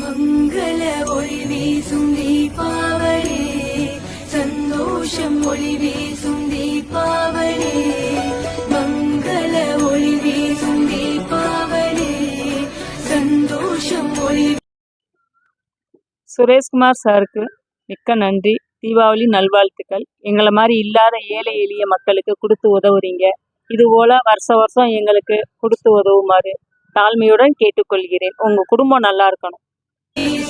மங்கள ஒளி வீசும் தீபாவளி. சந்தோஷம் ஒளி வீசும் தீபாவளி. மங்கள ஒளி வீசும் தீபாவளி. சந்தோஷம் ஒளி சுரேஷ்குமார் சாருக்கு மிக்க நன்றி. தீபாவளி நல்வாழ்த்துக்கள். எங்களை மாதிரி இல்லாத ஏழை எளிய மக்களுக்கு கொடுத்து உதவுறீங்க. இது போல வருஷ வருஷம் எங்களுக்கு கொடுத்து உதவுமாறு தாழ்மையுடன் கேட்டுக்கொள்கிறேன். உங்க குடும்பம் நல்லா இருக்கணும்.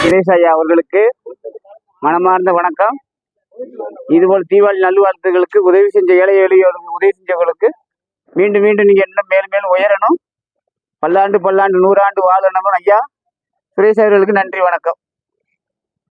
சுரேஷ் ஐயா அவர்களுக்கு மனமார்ந்த வணக்கம். இதுபோல் தீபாவளி நல்வாழ்த்துகளுக்கு உதவி செஞ்ச ஏழை எளியோருக்கு உதவி செஞ்சவங்களுக்கு மீண்டும் மீண்டும் நீங்க இன்னும் மேலும் மேலும் உயரணும். பல்லாண்டு பல்லாண்டு நூறாண்டு வாழணும் ஐயா சுரேஷ் அவர்களுக்கு நன்றி வணக்கம்.